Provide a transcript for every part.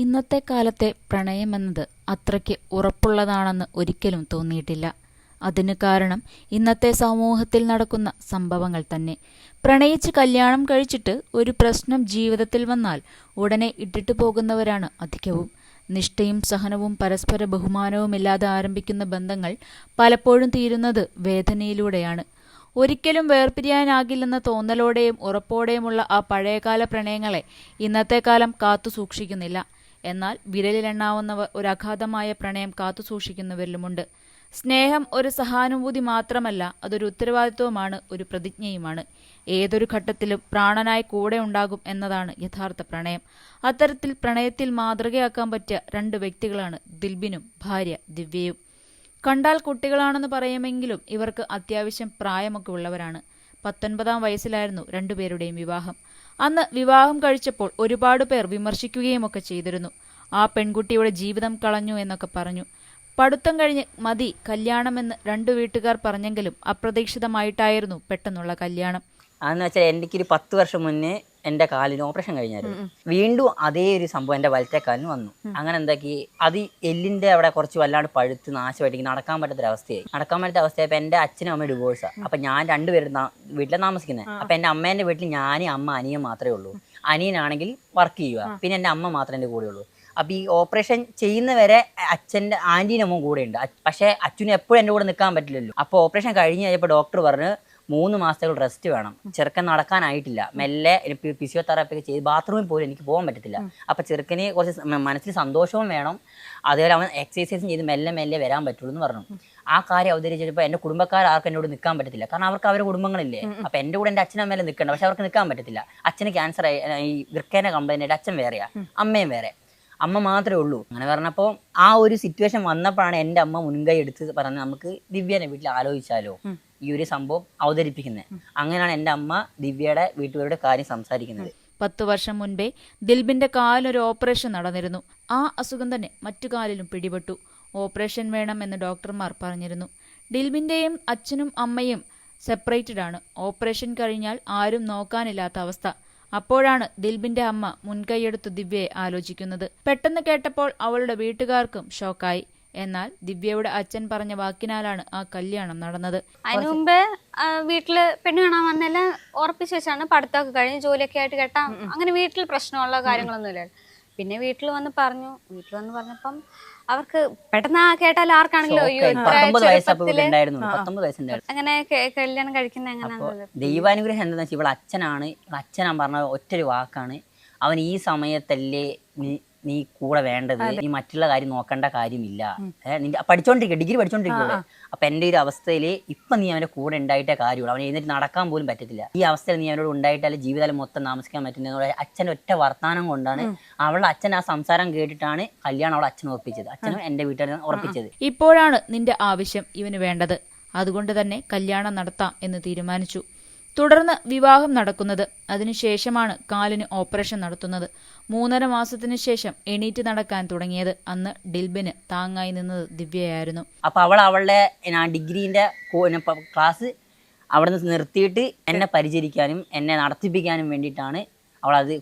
ഇന്നത്തെ കാലത്തെ പ്രണയമെന്നത് അത്രയ്ക്ക് ഉറപ്പുള്ളതാണെന്ന് ഒരിക്കലും തോന്നിയിട്ടില്ല. അതിന് കാരണം ഇന്നത്തെ സമൂഹത്തിൽ നടക്കുന്ന സംഭവങ്ങൾ തന്നെ. പ്രണയിച്ച് കല്യാണം കഴിച്ചിട്ട് ഒരു പ്രശ്നം ജീവിതത്തിൽ വന്നാൽ ഉടനെ ഇട്ടിട്ട് പോകുന്നവരാണ് അധികവും. നിഷ്ഠയും സഹനവും പരസ്പര ബഹുമാനവുമില്ലാതെ ആരംഭിക്കുന്ന ബന്ധങ്ങൾ പലപ്പോഴും തീരുന്നത് വേദനയിലൂടെയാണ്. ഒരിക്കലും വേർപിരിയാനാകില്ലെന്ന തോന്നലോടെയും ഉറപ്പോടെയുമുള്ള ആ പഴയകാല പ്രണയങ്ങളെ ഇന്നത്തെ കാലം കാത്തു സൂക്ഷിക്കുന്നില്ല. എന്നാൽ വിരലിലെണ്ണാവുന്നവർ ഒരു അഗാധമായ പ്രണയം കാത്തുസൂക്ഷിക്കുന്നവരിലുമുണ്ട്. സ്നേഹം ഒരു സഹാനുഭൂതി മാത്രമല്ല അതൊരു ഉത്തരവാദിത്വമാണ് ഒരു പ്രതിജ്ഞയുമാണ്. ഏതൊരു ഘട്ടത്തിലും പ്രാണനായി കൂടെ ഉണ്ടാകും എന്നതാണ് യഥാർത്ഥ പ്രണയം. അത്തരത്തിൽ പ്രണയത്തിൽ മാതൃകയാക്കാൻ പറ്റിയ രണ്ട് വ്യക്തികളാണ് ദിൽബിനും ഭാര്യ ദിവ്യയും. കണ്ടാൽ കുട്ടികളാണെന്ന് പറയുമെങ്കിലും ഇവർക്ക് അത്യാവശ്യം പ്രായമൊക്കെ ഉള്ളവരാണ്. പത്തൊൻപതാം വയസ്സിലായിരുന്നു രണ്ടുപേരുടെയും വിവാഹം. അന്ന് വിവാഹം കഴിച്ചപ്പോൾ ഒരുപാട് പേർ വിമർശിക്കുകയും ഒക്കെ ചെയ്തിരുന്നു. ആ പെൺകുട്ടിയുടെ ജീവിതം കളഞ്ഞു എന്നൊക്കെ പറഞ്ഞു. പഠിത്തം കഴിഞ്ഞ് മതി കല്യാണമെന്ന് രണ്ടു വീട്ടുകാർ പറഞ്ഞെങ്കിലും അപ്രതീക്ഷിതമായിട്ടായിരുന്നു പെട്ടെന്നുള്ള കല്യാണം. അതെന്ന് വെച്ചാൽ എനിക്കൊരു പത്ത് വർഷം മുന്നേ എന്റെ കാലിന് ഓപ്പറേഷൻ കഴിഞ്ഞായിരുന്നു വീണ്ടും അതേ ഒരു സംഭവം എന്റെ വലത്തെ കാലിന് വന്നു. അങ്ങനെ എന്താക്കി? അത് എല്ലിന്റെ അവിടെ കുറച്ച് വല്ലാണ്ട് പഴുത്ത് നാശമായിട്ട് നടക്കാൻ പറ്റാത്ത അവസ്ഥയായി. നടക്കാൻ പറ്റാത്ത അവസ്ഥയായപ്പോൾ എന്റെ അച്ഛനും അമ്മയും ഡിവോഴ്സാണ് അപ്പൊ ഞാൻ രണ്ടുപേരും വീട്ടിലെ വീട്ടിലാണ് താമസിക്കുന്നത് അപ്പൊ എന്റെ അമ്മേന്റെ വീട്ടിൽ ഞാനും അമ്മ അനിയൻ മാത്രമേ ഉള്ളൂ. അനിയനാണെങ്കിൽ വർക്ക് ചെയ്യുക പിന്നെ എന്റെ അമ്മ മാത്രമേ എന്റെ കൂടെ ഉള്ളൂ അപ്പം ഈ ഓപ്പറേഷൻ ചെയ്യുന്നവരെ അച്ഛന്റെ ആന്റീനമ്മ കൂടെ ഉണ്ട് പക്ഷേ അച്ഛനും എപ്പോഴും എന്റെ കൂടെ നിൽക്കാൻ പറ്റില്ലല്ലോ. അപ്പോൾ ഓപ്പറേഷൻ കഴിഞ്ഞ് കഴിഞ്ഞപ്പോൾ ഡോക്ടർ പറഞ്ഞ് മൂന്ന് മാസത്തേക്ക് റെസ്റ്റ് വേണം. ചെറുക്കൻ നടക്കാനായിട്ടില്ല. മെല്ലെ ഫിസിയോതെറാപ്പി ഒക്കെ ചെയ്ത് ബാത്റൂമിൽ പോലും എനിക്ക് പോകാൻ പറ്റത്തില്ല. അപ്പം ചെറുക്കന് കുറച്ച് മനസ്സിൽ സന്തോഷവും വേണം. അതേപോലെ അവൻ എക്സസൈസും ചെയ്ത് മെല്ലെ മെല്ലെ വരാൻ പറ്റുള്ളൂ എന്ന് പറഞ്ഞു. ആ കാര്യം അവതരിച്ചപ്പോൾ എന്റെ കുടുംബക്കാർ ആർക്കും എന്നോട് നിൽക്കാൻ പറ്റത്തില്ല. കാരണം അവർക്ക് അവരുടെ കുടുംബങ്ങളില്ലേ. അപ്പം എന്റെ കൂടെ എന്റെ അച്ഛനമ്മേലെ നിൽക്കണ്ട. പക്ഷെ അവർക്ക് നിൽക്കാൻ പറ്റത്തില്ല. അച്ഛന് ക്യാൻസർ ആയി ഈ കംപ്ലൈന്റ് ആയിട്ട് അച്ഛൻ വേറെയാണ് അമ്മയും വേറെ. അമ്മ മാത്രമേ ഉള്ളൂ. അങ്ങനെ പറഞ്ഞപ്പോൾ ആ ഒരു സിറ്റുവേഷൻ വന്നപ്പോഴാണ് എന്റെ അമ്മ മുൻകൈ എടുത്ത് പറഞ്ഞ് നമുക്ക് ദിവ്യനെ വീട്ടിൽ ആലോചിച്ചാലോ? ഈ ഒരു സംഭവം അവതരിപ്പിക്കുന്നത് അങ്ങനെയാണ് എന്റെ അമ്മ ദിവ്യയുടെ വീട്ടുകാരുടെ കാര്യം സംസാരിക്കുന്നത്. പത്തു വർഷം മുൻപേ ദിൽബിന്റെ കാലിനൊരു ഓപ്പറേഷൻ നടന്നിരുന്നു. ആ അസുഖം തന്നെ മറ്റു കാലിലും പിടിപെട്ടു. ഓപ്പറേഷൻ വേണമെന്ന് ഡോക്ടർമാർ പറഞ്ഞിരുന്നു. ദിൽബിന്റെയും അച്ഛനും അമ്മയും സെപ്പറേറ്റഡ് ആണ് ഓപ്പറേഷൻ കഴിഞ്ഞാൽ ആരും നോക്കാനില്ലാത്ത അവസ്ഥ. അപ്പോഴാണ് ദിൽബിന്റെ അമ്മ മുൻകൈയെടുത്ത് ദിവ്യയെ ആലോചിക്കുന്നത്. പെട്ടെന്ന് കേട്ടപ്പോൾ അവളുടെ വീട്ടുകാർക്കും ഷോക്കായി. എന്നാൽ ദിവ്യയുടെ അച്ഛൻ പറഞ്ഞ വാക്കിനാലാണ് ആ കല്യാണം നടന്നത്. അതിനു മുമ്പ് വീട്ടിൽ പെണ്ണ് കാണാൻ വന്നെല്ലാം ഉറപ്പിച്ച വെച്ചാണ് പഠിത്തമൊക്കെ കഴിഞ്ഞ് ജോലിയൊക്കെ ആയിട്ട് കേട്ടാ അങ്ങനെ വീട്ടിൽ പ്രശ്നമുള്ള കാര്യങ്ങളൊന്നുമില്ല പിന്നെ വീട്ടിൽ വന്ന് പറഞ്ഞു. വീട്ടിൽ വന്ന് പറഞ്ഞപ്പം അവർക്ക് പെട്ടെന്ന് ആ കേട്ടാൽ ആർക്കാണെങ്കിലും അയ്യോ അങ്ങനെ കല്യാണം കഴിക്കുന്ന അപ്പോൾ എങ്ങനെയാണെന്നുള്ളത് ദൈവാനുഗ്രഹം എന്താണെന്ന് വെച്ചാൽ ഇവളെ അച്ഛനാണ് ഇവളെ അച്ഛനാ പറഞ്ഞ ഒറ്റൊരു വാക്കാണ്. അവൻ ഈ സമയത്തല്ലേ നീ കൂടെ വേണ്ടത്. നീ മറ്റുള്ള കാര്യം നോക്കേണ്ട കാര്യമില്ല. നിന്റെ പഠിച്ചോണ്ടിരിക്കുക ഡിഗ്രി പഠിച്ചോണ്ടിരിക്കുക അപ്പൊ എന്റെ ഒരു അവസ്ഥയിൽ ഇപ്പൊ നീ അവന്റെ കൂടെ ഉണ്ടായിട്ടേ കാര്യമുള്ളൂ. അവൻ എഴുന്നേറ്റ് നടക്കാൻ പോലും പറ്റത്തില്ല. ഈ അവസ്ഥയിൽ നീ അവനോട് ഉണ്ടായിട്ടാലും ജീവിതം മൊത്തം താമസിക്കാൻ പറ്റുന്ന അച്ഛൻ ഒറ്റ വർത്താനം കൊണ്ടാണ് അവളുടെ അച്ഛൻ ആ സംസാരം കേട്ടിട്ടാണ് കല്യാണം അവളെ അച്ഛൻ ഉറപ്പിച്ചത്. അച്ഛനും എന്റെ വീട്ടുകാരും ഉറപ്പിച്ചത്. ഇപ്പോഴാണ് നിന്റെ ആവശ്യം ഇവന് വേണ്ടത്. അതുകൊണ്ട് തന്നെ കല്യാണം നടത്താം എന്ന് തീരുമാനിച്ചു. തുടർന്ന് വിവാഹം നടക്കുന്നത്. അതിനുശേഷമാണ് കാലിന് ഓപ്പറേഷൻ നടത്തുന്നത്. മൂന്നര മാസത്തിന് ശേഷം എണീറ്റ് നടക്കാൻ തുടങ്ങിയത്. അന്ന് ഡിൽബിന് താങ്ങായി നിന്നത് ദിവ്യയായിരുന്നു. അപ്പോൾ അവൾ അവളുടെ ഡിഗ്രീന്റെ ക്ലാസ് അവിടെ നിന്ന് നിർത്തിയിട്ട് എന്നെ പരിചരിക്കാനും എന്നെ നടത്തിപ്പിക്കാനും വേണ്ടിയിട്ടാണ് അവൾ അത്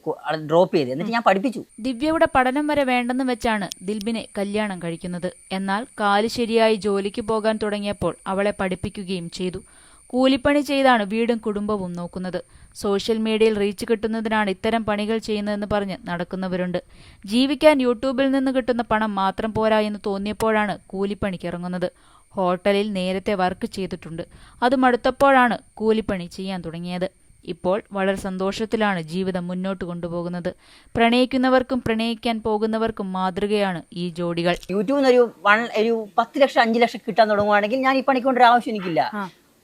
ഡ്രോപ്പ് ചെയ്തത്. എന്നിട്ട് ഞാൻ പഠിപ്പിച്ചു. ദിവ്യയുടെ പഠനം വരെ വേണ്ടെന്ന് വെച്ചാണ് ദിൽബിനെ കല്യാണം കഴിക്കുന്നത്. എന്നാൽ കാൽ ശരിയായി ജോലിക്ക് പോകാൻ തുടങ്ങിയപ്പോൾ അവളെ പഠിപ്പിക്കുകയും ചെയ്തു. കൂലിപ്പണി ചെയ്താണ് വീടും കുടുംബവും നോക്കുന്നത്. സോഷ്യൽ മീഡിയയിൽ റീച്ച് കിട്ടുന്നതിനാണ് ഇത്തരം പണികൾ ചെയ്യുന്നതെന്ന് പറഞ്ഞ് നടക്കുന്നവരുണ്ട്. ജീവിക്കാൻ യൂട്യൂബിൽ നിന്ന് കിട്ടുന്ന പണം മാത്രം പോരാ എന്ന് തോന്നിയപ്പോഴാണ് കൂലിപ്പണിക്ക് ഇറങ്ങുന്നത്. ഹോട്ടലിൽ നേരത്തെ വർക്ക് ചെയ്തിട്ടുണ്ട്. അത് മടുത്തപ്പോഴാണ് കൂലിപ്പണി ചെയ്യാൻ തുടങ്ങിയത്. ഇപ്പോൾ വളരെ സന്തോഷത്തിലാണ് ജീവിതം മുന്നോട്ട് കൊണ്ടുപോകുന്നത്. പ്രണയിക്കുന്നവർക്കും പ്രണയിക്കാൻ പോകുന്നവർക്കും മാതൃകയാണ് ഈ ജോഡികൾ. യൂട്യൂബിൽ നിന്ന് ഒരു വൺ ഒരു പത്ത് ലക്ഷം അഞ്ച് ലക്ഷം കിട്ടാൻ തുടങ്ങുവാണെങ്കിൽ ഞാൻ ഈ പണിക്കൊണ്ടൊരു ആവശ്യം എനിക്കില്ല.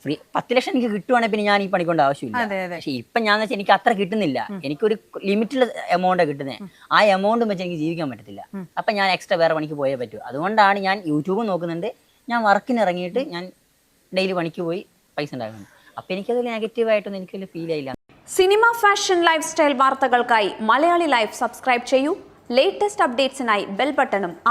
ഫ്രീ പത്ത് ലക്ഷം എനിക്ക് കിട്ടുവാണെങ്കിൽ പിന്നെ ഞാൻ ഈ പണിക്കൊണ്ട് ആവശ്യമില്ല. പക്ഷെ ഇപ്പൊ ഞാൻ വെച്ചാൽ എനിക്ക് അത്ര കിട്ടുന്നില്ല. എനിക്കൊരു ലിമിറ്റുള്ള എമൗണ്ട് കിട്ടുന്നത് ആ എമൗണ്ട് വെച്ച് എനിക്ക് ജീവിക്കാൻ പറ്റത്തില്ല. അപ്പൊ ഞാൻ എക്സ്ട്രാ വേറെ പണിക്ക് പോയേ പറ്റൂ. അതുകൊണ്ടാണ് ഞാൻ യൂട്യൂബ് നോക്കുന്നുണ്ട്. ഞാൻ വർക്കിന് ഇറങ്ങിയിട്ട് ഞാൻ ഡെയിലി പണിക്ക് പോയി പൈസ ഉണ്ടാക്കുന്നുണ്ട് അപ്പൊ എനിക്കത് നെഗറ്റീവായിട്ടൊന്നും എനിക്ക് ഫീൽ ആയില്ല. സിനിമ ഫാഷൻ ലൈഫ് സ്റ്റൈൽ വാർത്തകൾക്കായി മലയാളി ലൈഫ് സബ്സ്ക്രൈബ് ചെയ്യൂ. ലേറ്റസ്റ്റ് അപ്ഡേറ്റ്സിനായി ബെൽ ബട്ടണും അമർ